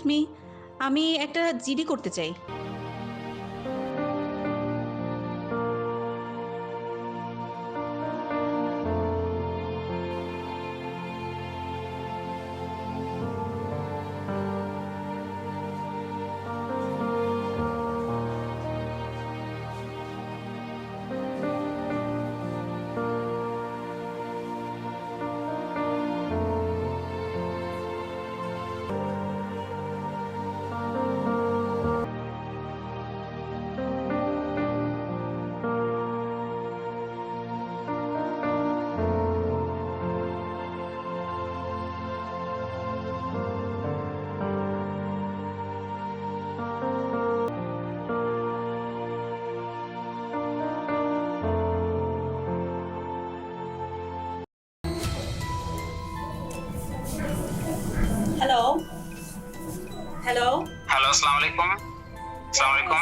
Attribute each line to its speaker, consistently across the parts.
Speaker 1: Excuse me আমি একটা GD করতে চাই।
Speaker 2: আসসালামু আলাইকুম আসসালামু আলাইকুম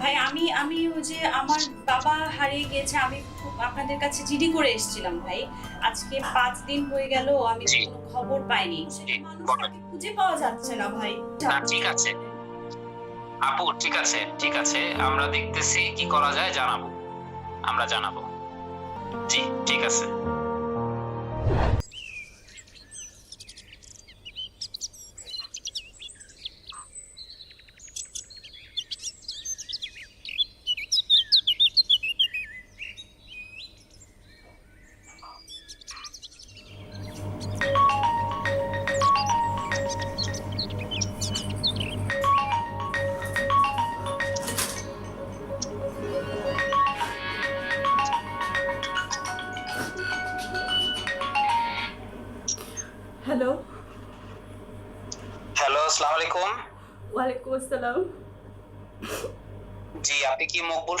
Speaker 1: ভাই আমি আমি ওই যে আমার বাবা হারিয়ে গিয়েছে আমি আপনাদের কাছে জিডি করে এসেছিলাম ভাই। আজকে পাঁচ দিন হয়ে গেল আমি কোনো খবর পাইনি। খুঁজে পাওয়া যাচ্ছে না ভাই।
Speaker 2: ঠিক আছে। আপু ঠিক আছে ঠিক আছে। আমরা দেখতেছি কি করা যায় জানাব। আমরা জানাব। জি ঠিক আছে।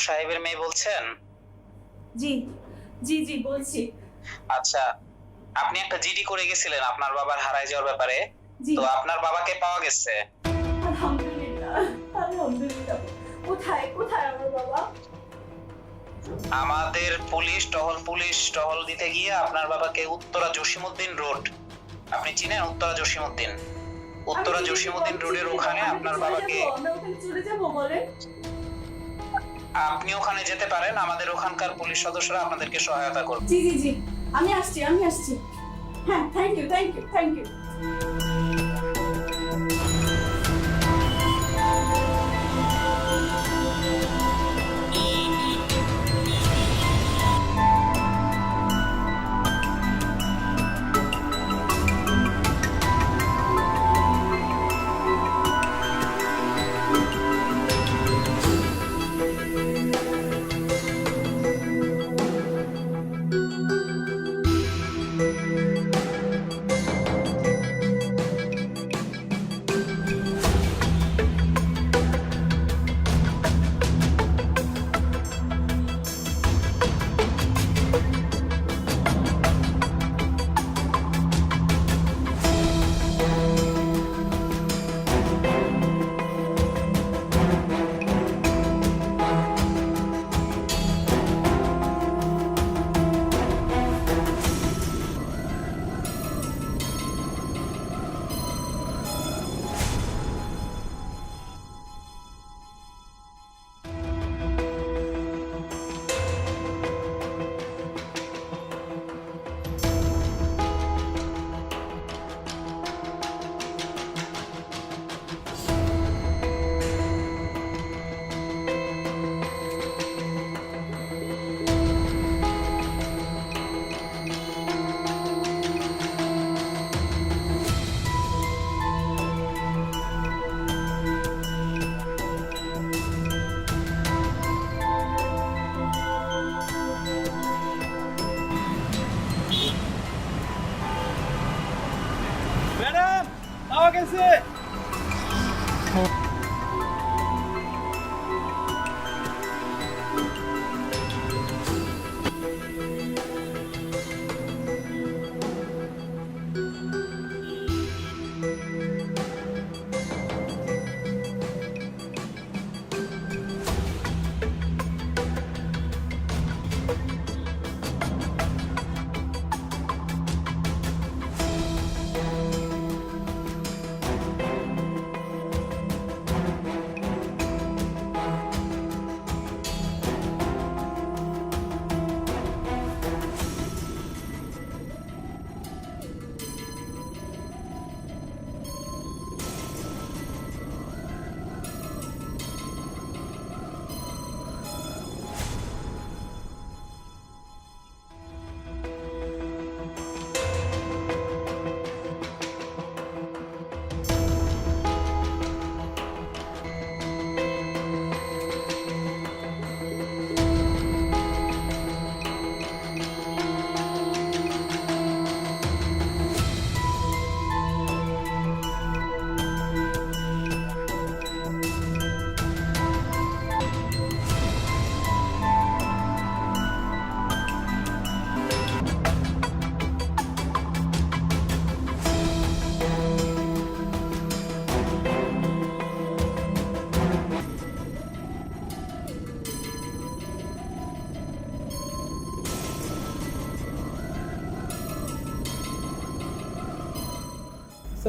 Speaker 2: সাহেবের মেয়ে বলছেন?
Speaker 3: জি জি জি বলছি।
Speaker 2: আচ্ছা আপনি একটা জিডি করে গেছিলেন আপনার বাবার হারায় যাওয়ার ব্যাপারে। তো আপনার বাবাকে পাওয়া গেছে?
Speaker 3: আলহামদুলিল্লাহ আলহামদুলিল্লাহ। কোথায় কোথায় আমার বাবা?
Speaker 2: আমাদের পুলিশ টহল পুলিশ টহল দিতে গিয়ে আপনার বাবাকে উত্তরা জসিমউদ্দিন রোড। আপনি চিনেন উত্তরা জসিমউদ্দিন? উত্তরা জসিমউদ্দিন রোডের ওখানে আপনার বাবাকে
Speaker 3: চলে যাব বলেন।
Speaker 2: আপনি ওখানে যেতে পারেন, আমাদের ওখানকার পুলিশ সদস্যরা আপনাদেরকে সহায়তা করবে।
Speaker 3: জি জি জি। আমি আসছি আমি আসছি। হ্যাঁ thank you thank you thank you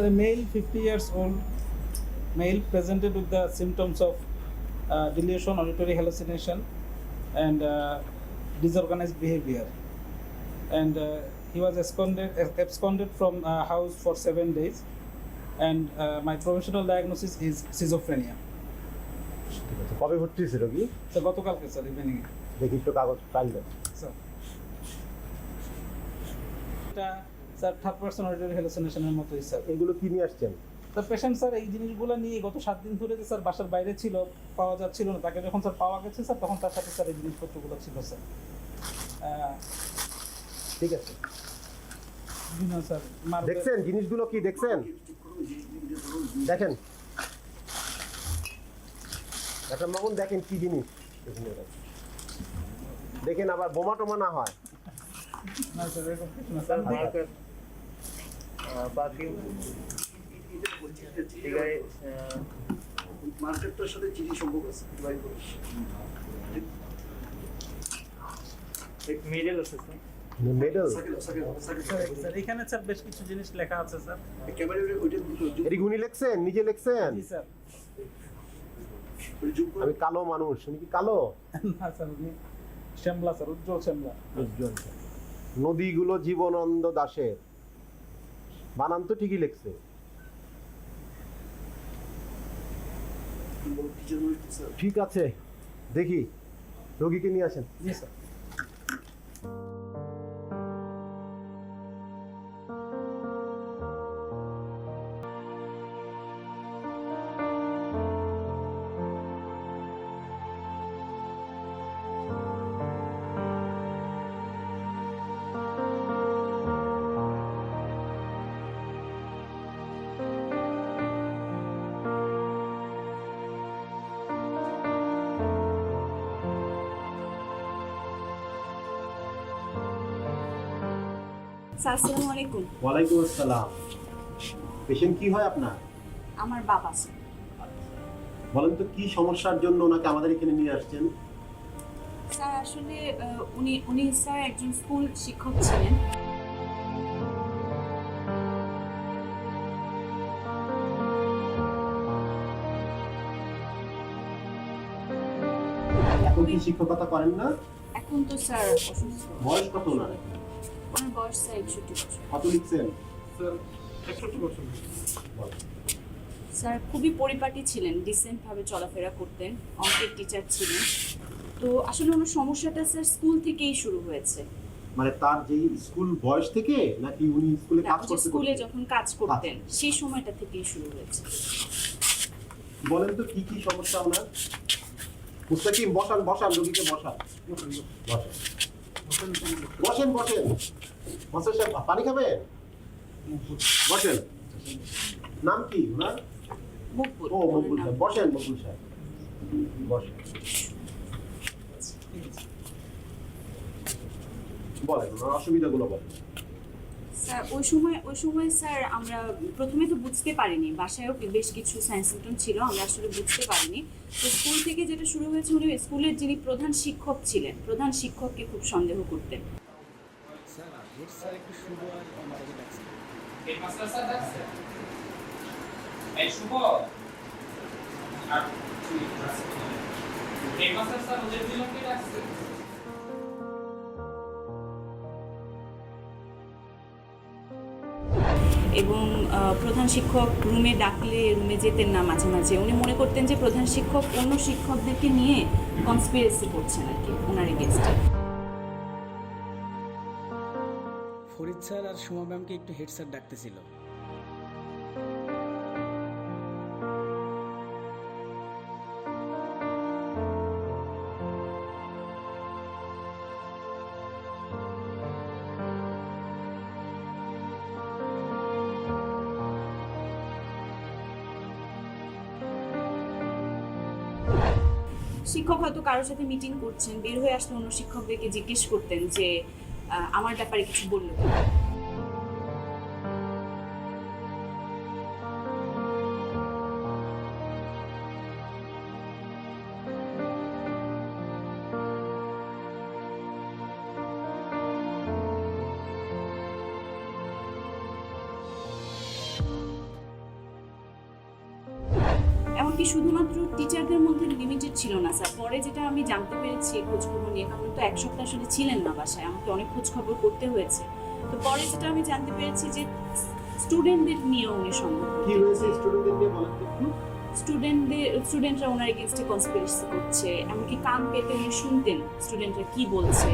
Speaker 4: A male 50 years old male presented with the symptoms of uh, delusion, auditory hallucination, and uh, disorganized behavior. And uh, he was absconded, absconded from uh, house for seven days. And uh, my professional diagnosis is schizophrenia.
Speaker 5: কবে ভর্তি হয়েছে রোগী
Speaker 4: So, গতকালকে sir evening
Speaker 5: দেখি একটু কাগজ
Speaker 4: sir এটা sir third person auditory হ্যালুসিনেশনের মতোই স্যার
Speaker 5: এগুলো কি নিয়ে আসছেন?
Speaker 4: স্যার পেশেন্ট স্যার এই জিনিসগুলো নিয়ে গত সাত দিন ধরে যে স্যার বাসার বাইরে ছিল পাওয়া যাচ্ছিল না তাকে যখন স্যার পাওয়া গেছে স্যার তখন তার সাথে স্যার এই জিনিসপত্রগুলো ছিল স্যার
Speaker 5: ঠিক আছে।
Speaker 4: স্যার
Speaker 5: দেখছেন? জিনিসগুলো কি দেখছেন? দেখেন। ডাক্তার মামুন দেখেন কি জিনিস। দেখেন আবার বোমা টোমা না হয়।
Speaker 4: না স্যার এরকম না স্যার দেখেন।
Speaker 6: বাকি ঠিক
Speaker 7: মার্কেটটার সাথে চিনি সম্পর্ক আছে ভাই
Speaker 6: এক মিডল আছে sir
Speaker 5: medal
Speaker 7: Shakil Shakil Shakil
Speaker 4: sir sir এখানে স্যার বেশ কিছু জিনিস লেখা আছে স্যার
Speaker 5: এটি উনি লিখছেন নিজে লিখছেন?
Speaker 4: জি স্যার
Speaker 5: আমি কালো মানুষ উনি কি কালো?
Speaker 4: না স্যার উনি শ্যামলা স্যার উজ্জ্বল শ্যামলা।
Speaker 5: উজ্জ্বল নদীগুলো জীবনন্দ দাসের। বানান তো ঠিকই লিখছে। ঠিক আছে দেখি রোগীকে নিয়ে আসেন।
Speaker 4: জি স্যার
Speaker 3: স্যার আসসালামু আলাইকুম।
Speaker 5: ওয়ালাইকুম আসসালাম। পেশেন্ট কি হয় আপনার?
Speaker 3: আমার বাবা স্যার
Speaker 5: বলেন তো কি সমস্যার জন্য ওনাকে আমাদের এখানে নিয়ে আসছেন?
Speaker 3: স্যার আসলে উনি উনি স্যার একজন স্কুল শিক্ষক ছিলেন।
Speaker 5: এখন কি শিক্ষকতা করেন না?
Speaker 3: এখন তো স্যার অসুস্থ।
Speaker 5: বয়স কত ওনার?
Speaker 3: বয়স স্যার একষট্টি বছর।
Speaker 5: কত লিখছেন
Speaker 4: স্যার একষট্টি বছর
Speaker 3: স্যার খুবই পরিপাটি ছিলেন ডিসেন্টভাবে চলাফেরা করতেন অঙ্কের টিচার ছিলেন। তো আসলে ওনার সমস্যাটা স্যার স্কুল থেকেই শুরু হয়েছে।
Speaker 5: মানে তার যে স্কুল বয়স থেকে নাকি উনি স্কুলে কাজ করতে
Speaker 3: স্কুলে যখন কাজ করতেন সেই সময়টা থেকেই শুরু হয়েছে।
Speaker 5: বলেন তো কি কি সমস্যা ওনার? মুস্তাকিম বসান বসান রোগীকে বসান। বসেন। বসেন বসেন। মাস্টার সাহেব পানি খাবে বসেন। নাম কি ওনার? ও মকবুল। সাহেব। বসেন মকবুল সাহেব। বসেন। বলেন ওনার অসুবিধাগুলো বলেন।
Speaker 3: স্যার ওই সময় ওই সময় স্যার আমরা প্রথমে তো বুঝতে পারিনি বাসায়ও বেশ কিছু সায়েন্স সিমটম ছিল আমরা আসলে বুঝতে পারিনি। তো স্কুল থেকে যেটা শুরু হয়েছে উনি স্কুলের যিনি প্রধান শিক্ষক ছিলেন প্রধান শিক্ষককে খুব সন্দেহ করতেন।
Speaker 2: স্যার
Speaker 3: এবং প্রধান শিক্ষক রুমে ডাকলে রুমে যেতেন না মাঝে মাঝে। উনি মনে করতেন যে প্রধান শিক্ষক অন্য শিক্ষকদেরকে নিয়ে কনস্পিরেসি করছেন আর কি ওনার এগেনস্টে
Speaker 8: ফরিদ স্যার আর সুমা ম্যামকে একটু হেড স্যার ডাকতেছিল।
Speaker 3: শিক্ষক হয়তো কারোর সাথে মিটিং করছেন, বের হয়ে আসলে অন্য শিক্ষকদেরকে জিজ্ঞেস করতেন যে আমার ব্যাপারে কিছু বলল। জানতে খোঁজখবর খোঁজ খবর নিয়ে। কারণ তো এক সপ্তাহ আসলে ছিলেন না বাসায়। আমাকে অনেক খোঁজখবর করতে হয়েছে। তো পরে যেটা আমি জানতে পেরেছি যে স্টুডেন্টদের নিয়ে উনি সন্দেহ
Speaker 5: কি হয়েছে স্টুডেন্টদের নিয়ে বলেন একটু।
Speaker 3: স্টুডেন্টদের স্টুডেন্টরা ওনার এগেনস্টে কনস্পিরেসি করছে। এমনকি কান পেতে উনি শুনতেন স্টুডেন্টরা কি বলছে।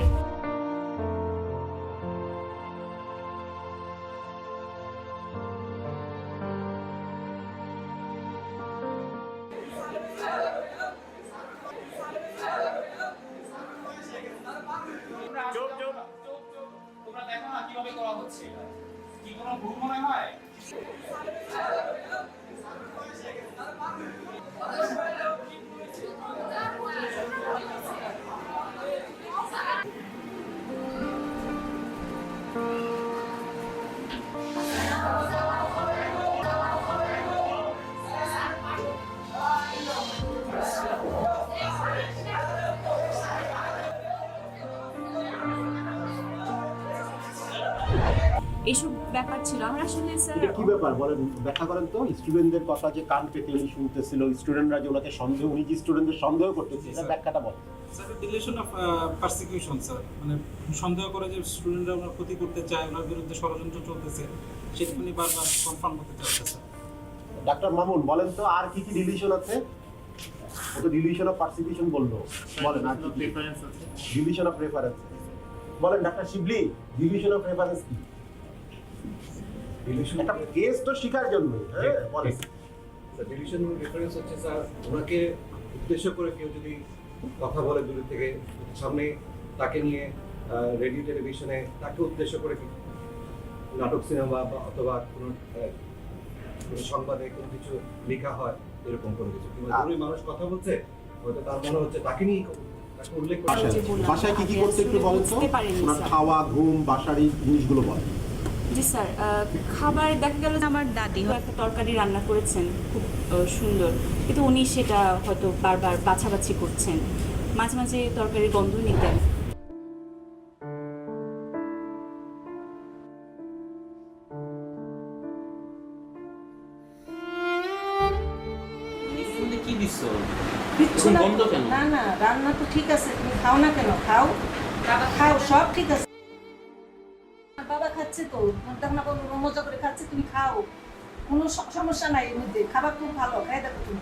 Speaker 3: এইসব ব্যাপার ছিল। আমরা আসলে স্যার
Speaker 5: কি ব্যাপার? বলেন ব্যাখ্যা করেন তো। স্টুডেন্টদের কথা যে কান পেতে উনি শুনতেছিল স্টুডেন্টরা যে ওনাকে সন্দেহ উনি যে স্টুডেন্টদের সন্দেহ করতেছে এটা ব্যাখ্যাটা বলেন।
Speaker 4: Sir delusion of persecution sir. মানে সন্দেহ করে যে স্টুডেন্টরা ওনার ক্ষতি করতে চায় ওনার বিরুদ্ধে ষড়যন্ত্র চলতেছে সেটা উনি বারবার কনফার্ম করতে চাচ্ছে স্যার।
Speaker 5: ডাক্তার মামুন বলেন তো আর কি কি ডিলিশন আছে? ও তো ডিলিশন অফ পারসিকিউশন বলল। বলেন আর কি ডিলিশন অফ রেফারেন্স বলেন doctor Shibli delusion of reference কি? একটা কেস তো শিকার জন্য হ্যাঁ বলেন।
Speaker 7: রেফারেন্স হচ্ছে স্যার ওনাকে উদ্দেশ্য করে কেউ যদি কথা বলে দূর থেকে সামনে তাকে নিয়ে রেডিও টেলিভিশনে তাকে উদ্দেশ্য করে নাটক সিনেমা বা অথবা কোনো সংবাদে কোনো কিছু লেখা হয় এরকম কোনো কিছু। কিংবা দূরে মানুষ কথা বলছে হয়তো তার মনে হচ্ছে তাকে নিয়ে তাকে উল্লেখ করে
Speaker 5: বাসায় কি কি করতে একটু বলেন তো। খাওয়া ঘুম বাসার এই জিনিসগুলো বলেন
Speaker 3: জি স্যার খাবার দেখা গেল আমার দাদি একটা তরকারি রান্না করেছেন খুব সুন্দর। কিন্তু উনি সেটা হয়তো বারবার বাছাবাছি করছেন। মাঝে মাঝে তরকারির গন্ধ নিতেন।
Speaker 9: কিচ্ছু না। না না রান্না তো ঠিক আছে তুমি খাও না কেন? খাও। খাও সব ঠিক আছে। খাচ্ছে তো। তখন না মজা করে খাচ্ছে, তুমি খাও। কোনো সমস্যা নাই এর মধ্যে। খাবার খুব ভালো খাই দেখো তুমি।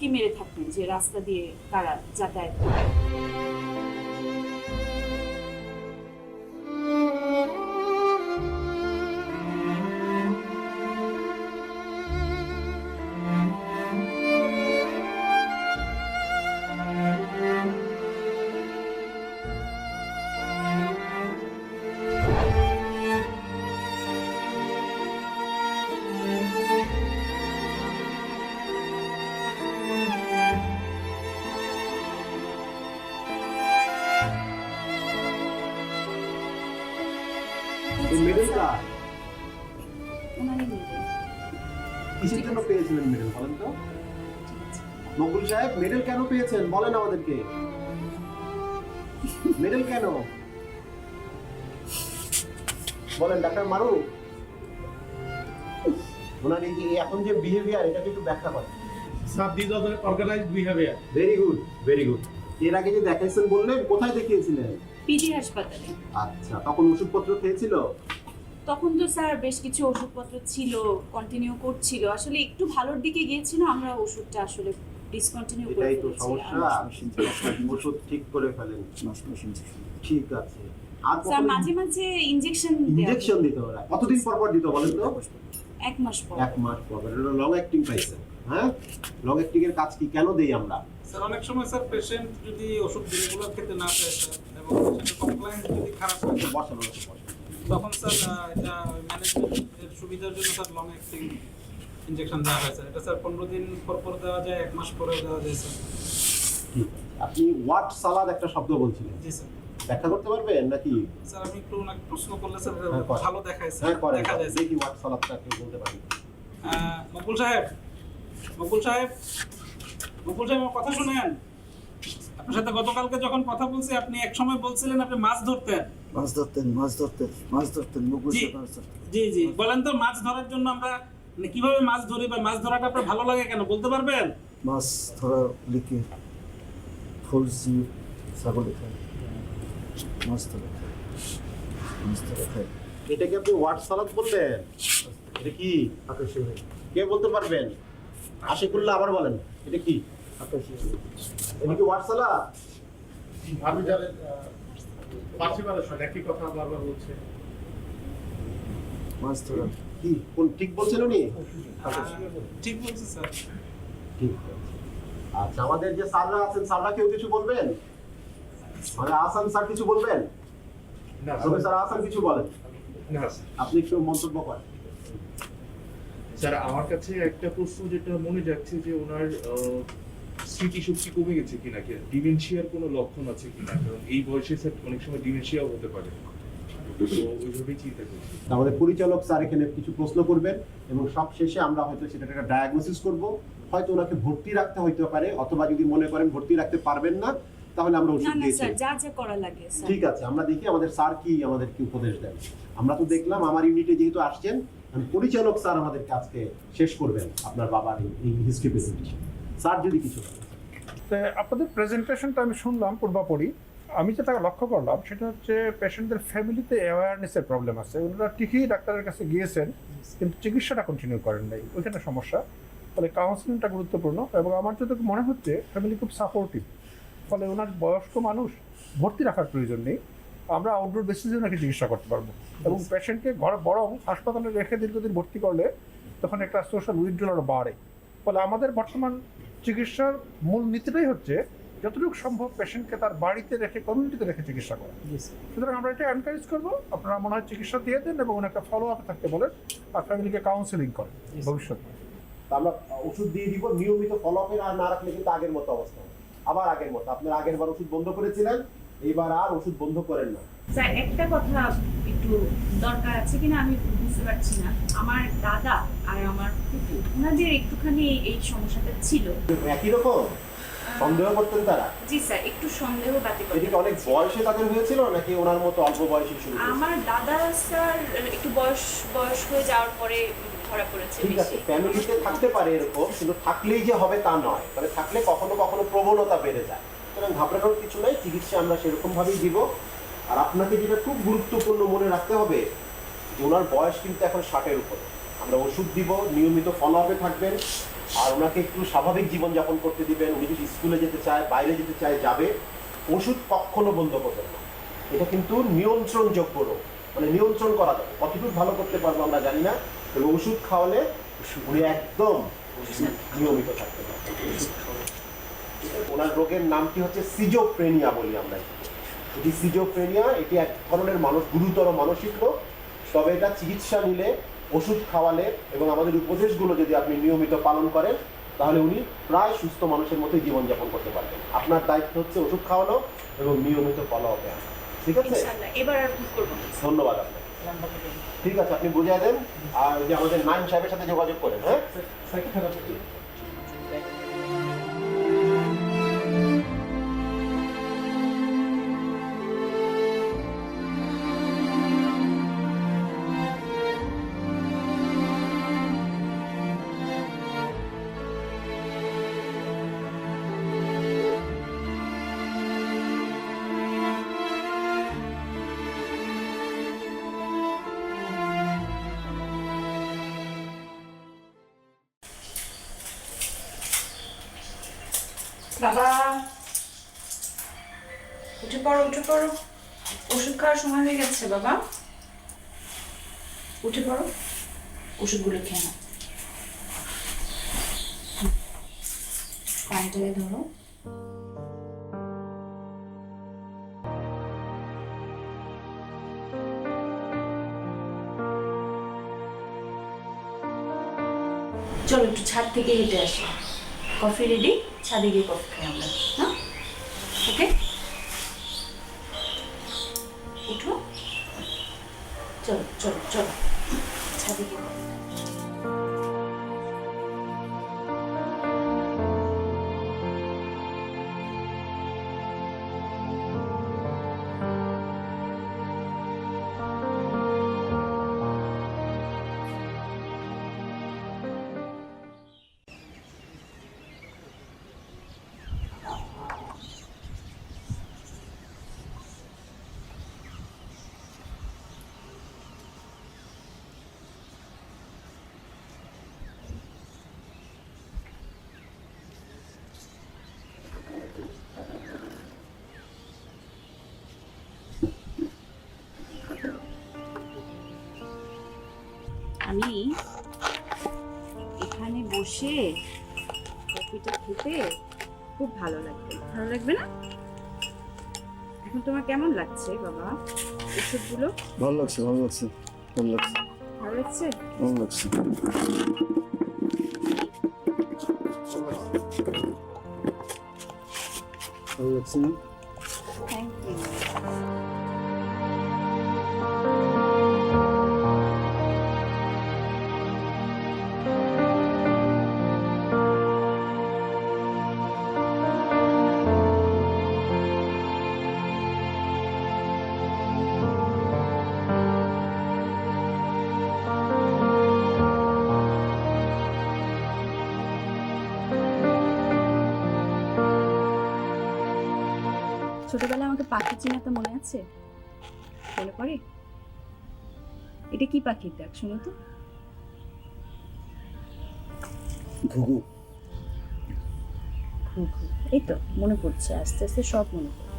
Speaker 3: জানালা মেরে থাকতেন যে রাস্তা দিয়ে তারা যাতায়াত করে।
Speaker 5: মেডেল কেন পেয়েছেন? বলেন আমাদেরকে। মেডেল কেন? বলেন ডাক্তার মারু। ওনার এই যে এখন যে বিহেভিয়ার এটাকে একটু ব্যাখ্যা করেন।
Speaker 10: The organized behavior.
Speaker 5: Very good very good এর আগে যে দেখাইছেন বললেন কোথায় দেখিয়েছিলেন?
Speaker 3: পিজি হাসপাতালে।
Speaker 5: আচ্ছা তখন ওষুধপত্র খেয়েছিল?
Speaker 3: তখন তো স্যার বেশ কিছু ওষুধপত্র ছিল কন্টিনিউ করছিল। আসলে একটু ভালোর দিকে গিয়েছিল আমরা ওষুধটা আসলে ডিসকন্টিনিউ করে
Speaker 5: এটাই তো সমস্যা ওষুধ ঠিক করে ফেলেন। ঠিক আছে। আর
Speaker 3: স্যার মাঝে মাঝে ইনজেকশন
Speaker 5: ইনজেকশন দিতে হবে। কতদিন পর পর দিতে বলেন তো?
Speaker 3: এক মাস পর।
Speaker 5: এক মাস পর। এটা লং অ্যাক্টিং পাইছে হ্যাঁ? লং অ্যাক্টিং এর কাজ কি কেন দেই আমরা?
Speaker 4: স্যার অনেক সময় স্যার পেশেন্ট যদি ওষুধ রেগুলার খেতে না চায় স্যার এবং পেশেন্টের কমপ্লায়েন্স যদি খারাপ থাকে
Speaker 5: বসানো
Speaker 4: তখন স্যার এটা ম্যানেজমেন্টের সুবিধার জন্য স্যার লং অ্যাক্টিং ইনজেকশন দেওয়া হয় স্যার এটা স্যার পনেরো দিন পর পর দেওয়া যায় এক মাস পরেও দেওয়া যায় স্যার।
Speaker 5: আপনি ওয়াট সালাদ একটা শব্দ বলছিলেন?
Speaker 4: জি স্যার।
Speaker 5: ব্যাখ্যা করতে পারবেন নাকি?
Speaker 4: স্যার আমি একটু ওনাকে প্রশ্ন করলে স্যার
Speaker 5: হ্যাঁ,
Speaker 4: ভালো দেখায় স্যার।
Speaker 5: হ্যাঁ
Speaker 4: দেখা যায়
Speaker 5: দেখি ওয়াট সালাদটা কেউ বলতে পারেন।
Speaker 4: মকবুল সাহেব মকবুল সাহেব মকবুল সাহেব আমার কথা শুনেন? আপনার সাথে গতকালকে যখন কথা বলছি আপনি এক সময় বলছিলেন আপনি মাছ ধরতেন।
Speaker 11: মাছ ধরতেন মাছ ধরতেন মাছ ধরতেন। মাছ ধরতেন।
Speaker 4: জি জি। বলেন তো মাছ ধরার জন্য আমরা মানে কীভাবে মাছ ধরি বা মাছ ধরাটা আপনার ভালো লাগে কেন? বলতে পারবেন?
Speaker 11: মাছ ধরা লিখে ফলসি ছাগলে খায় মাছ ধরা খায় মাছ ধরা খায়
Speaker 5: এটা কি আপনি ওয়াট সালাদ বললেন? এটা কি?
Speaker 11: আকাশে
Speaker 5: কে বলতে পারবেন? আশিকুল্লাহ আবার বলেন এটা কি?
Speaker 11: আকাশে
Speaker 5: এটা কি ওয়াট সালাদ?
Speaker 10: আমি জানেন পার্সিপারেশন একই কথা বারবার বলছে।
Speaker 11: মাছ ধরা
Speaker 5: কি? কোন ঠিক বলছেন উনি?
Speaker 4: ঠিক বলছি স্যার।
Speaker 5: ঠিক আচ্ছা আমাদের যে স্যাররা আছেন স্যাররা কেউ কিছু বলবেন? মানে আসান স্যার কিছু বলবেন?
Speaker 10: না
Speaker 5: প্রফেসর আসান কিছু বলেন।
Speaker 10: না
Speaker 5: আপনি একটু মন্তব্য করেন।
Speaker 12: স্যার আমার কাছে একটা প্রশ্ন যেটা মনে যাচ্ছে যে ওনার স্মৃতিশক্তি কমে গেছে কিনা কি? ডিমেনশিয়ার কোনো লক্ষণ আছে কিনা? কারণ এই বয়সে স্যার অনেক সময় ডিমেনশিয়াও হতে পারে তো ওইভাবেই চিন্তা করছি
Speaker 5: আমাদের পরিচালক স্যার এখানে কিছু প্রশ্ন করবেন এবং সব শেষে আমরা হয়তো সেটা একটা ডায়াগনোসিস করব। হয়তো ওনাকে ভর্তি রাখতে হইতে পারে অথবা যদি মনে করেন ভর্তি রাখতে পারবেন না তাহলে আমরা ওষুধ
Speaker 3: না
Speaker 5: দিয়েছি।
Speaker 3: স্যার যা যা করা লাগে স্যার।
Speaker 5: ঠিক আছে আমরা দেখি আমাদের স্যার কি আমাদের কি উপদেশ দেন। আমরা তো দেখলাম আমার ইউনিটে যেহেতু আসছেন আমি পরিচালক স্যার আমাদের আজকে শেষ করবেন আপনার বাবার এই- হিস্ট্রি প্রেজেন্টেশন স্যার যদি কিছু
Speaker 13: আপনাদের প্রেজেন্টেশনটা আমি শুনলাম পূর্বাপরি। আমি যেটা লক্ষ্য করলাম, সেটা হচ্ছে পেশেন্টদের ফ্যামিলিতে অ্যাওয়ারনেসের প্রবলেম আছে। ওনারা ঠিকই ডাক্তারের কাছে গিয়েছেন, কিন্তু চিকিৎসাটা কন্টিনিউ করেন নাই। ওইখানে সমস্যা। ফলে কাউন্সিলিংটা গুরুত্বপূর্ণ এবং আমার যতটুকু মনে হচ্ছে ফ্যামিলি খুব সাপোর্টিভ ফলে ওনার বয়স্ক মানুষ ভর্তি রাখার প্রয়োজন নেই। আমরা আউটডোর বেসিসে ওনাকে চিকিৎসা করতে পারব। এবং পেশেন্টকে ঘর বরং হাসপাতালে রেখে দীর্ঘদিন ভর্তি করলে তখন একটা সোশ্যাল উইথড্রল বাড়ে। ফলে আমাদের বর্তমান চিকিৎসার মূল নীতিটাই হচ্ছে যতটুকু সম্ভব পেশেন্টকে তার বাড়িতে রেখে কমিউনিটিতে রেখে চিকিৎসা করা। সুতরাং আমরা এটা এনকারেজ করব আপনারা মনে হয় চিকিৎসা দিয়ে দেন এবং ওনাকে ফলো আপে থাকতে বলেন আর ফ্যামিলিকে কাউন্সেলিং করেন ভবিষ্যতে।
Speaker 5: আমরা ওষুধ দিয়ে দিব নিয়মিত ফলো আপের আর না রাখলে কিন্তু আগের মতো অবস্থা আবার আগের মতো আপনার আগের বার ওষুধ বন্ধ করেছিলেন এইবার আর ওষুধ বন্ধ করেন না।
Speaker 3: স্যার একটা কথা একটু দরকার আছে কিনা আমি বুঝতে পারছি না। আমার দাদা আর আমার ওনাদের একটুখানি এই সমস্যাটা ছিল।
Speaker 5: একই রকম? সন্দেহ করতেন তারা?
Speaker 3: জি স্যার একটু সন্দেহ বাতি
Speaker 5: এটা কি অনেক বয়সে তাদের হয়েছিল নাকি ওনার মতো অল্প বয়সে শুরু
Speaker 3: আমার দাদা স্যার একটু বয়স বয়স হয়ে যাওয়ার পরে ধরা পড়েছে
Speaker 5: ঠিক আছে ফ্যামিলিতে থাকতে পারে এরকম কিন্তু থাকলেই যে হবে তা নয়। মানে থাকলে কখনো কখনো প্রবণতা বেড়ে যায়। সুতরাং ঘাবড়ানোর কিছু নাই চিকিৎসা আমরা সেরকম ভাবেই দিব। আর আপনাকে যেটা খুব গুরুত্বপূর্ণ মনে রাখতে হবে যে ওনার বয়স কিন্তু এখন ষাটের উপরে। আমরা ওষুধ দিব নিয়মিত ফলো আপে থাকবেন। আর ওনাকে একটু স্বাভাবিক জীবনযাপন করতে দিবেন। উনি যদি স্কুলে যেতে চায়, বাইরে যেতে চায়, যাবে, ওষুধ কখনো বন্ধ করবেন না। এটা কিন্তু নিয়ন্ত্রণযোগ্য রোগ। মানে নিয়ন্ত্রণ করা যাবে। কতটুকু ভালো করতে পারব আমরা জানি না, তবে ওষুধ খাওয়ালে উনি একদম নিয়মিত থাকতে পারবেন। ওনার রোগের নামটি হচ্ছে সিজোপ্রেনিয়া বলি আমরা এটি সিজোপ্রেনিয়া এটি এক ধরনের মানুষ, গুরুতর মানসিক রোগ। তবে এটা চিকিৎসা নিলে ওষুধ খাওয়ালে এবং আমাদের উপদেশগুলো যদি আপনি নিয়মিত পালন করেন তাহলে উনি প্রায় সুস্থ মানুষের মতোই জীবনযাপন করতে পারবেন আপনার দায়িত্ব হচ্ছে ওষুধ খাওয়ানো এবং নিয়মিত ফলো আপে ঠিক আছে
Speaker 3: এবার আর ভুল করব
Speaker 5: ধন্যবাদ আপনাকে ঠিক আছে আপনি বুঝিয়ে দেন আর যে আমাদের নাইন সাহেবের সাথে যোগাযোগ করেন হ্যাঁ
Speaker 1: উঠে পড়ো উঠে পড়ো। ওষুধ খাওয়ার সময় হয়ে গেছে, বাবা। উঠে পড়ো। ওষুধগুলো খেয়ে নাও। পানিটাকে ধরো।
Speaker 3: চলো একটু ছাদ থেকে হেঁটে আসি। Coffee ready? ছাদে গিয়ে কফি খাই আমরা। হ্যাঁ? ওকে? চলো চলো চলো ছাদে গিয়ে কফি খাই। আমি এখানে বসে কফিটা খেতে খুব ভালো লাগবে। ভালো লাগবে না? এখন তোমার কেমন লাগছে বাবা? ওষুধগুলো?
Speaker 11: ভালো লাগছে ভালো লাগছে ভালো লাগছে।
Speaker 3: ভালো লাগছে?
Speaker 11: ভালো লাগছে। ভালো লাগছে না?
Speaker 3: থ্যাংক ইউ আছে? মনে পড়ে এটা কি পাখির ডাক শুনো তো?
Speaker 11: ঘুঘু।
Speaker 3: ঘুঘু। এই তো মনে পড়ছে আস্তে আস্তে সব মনে পড়ছে।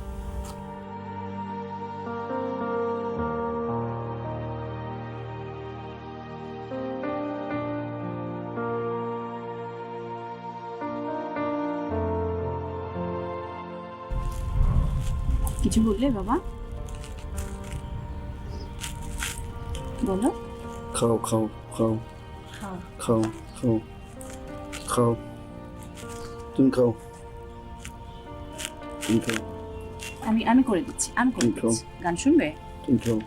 Speaker 3: কিছু বললে বাবা? বলো।
Speaker 11: খাও খাও খাও।
Speaker 3: খাও।
Speaker 11: খাও খাও। খাও। তুমি খাও। তুমি খাও।
Speaker 3: আমি আমি করে দিচ্ছি আমি করে দিচ্ছি। গান শুনবে?
Speaker 11: তুমি খাও।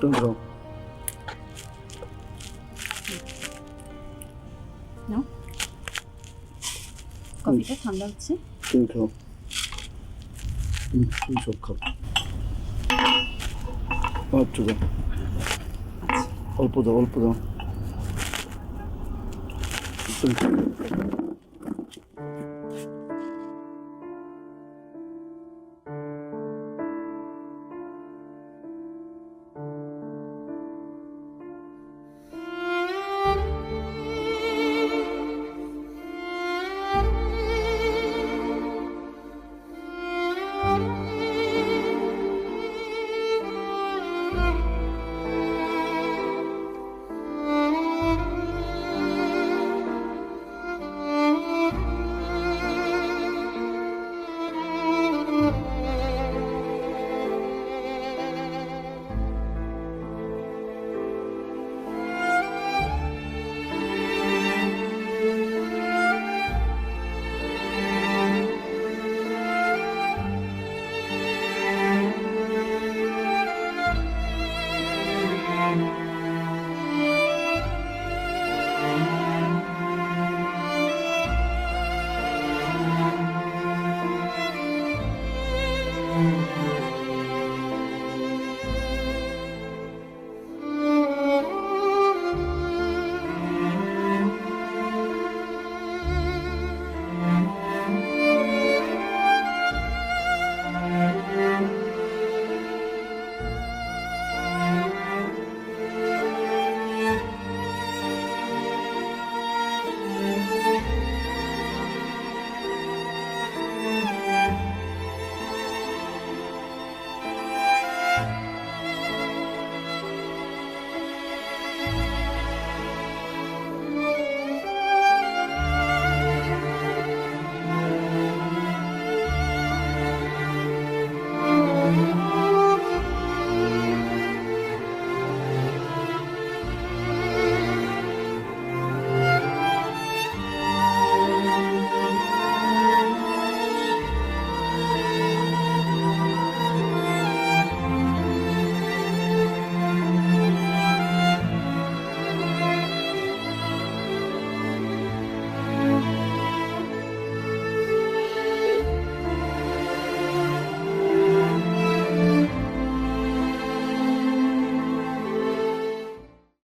Speaker 11: তুমি খাও।
Speaker 3: কফিটা ঠান্ডা হচ্ছে
Speaker 11: তুমি খাও তুমি তুমি সব খাও আচ্ছা দাও অল্প দাও অল্প দাও তুমি খাও।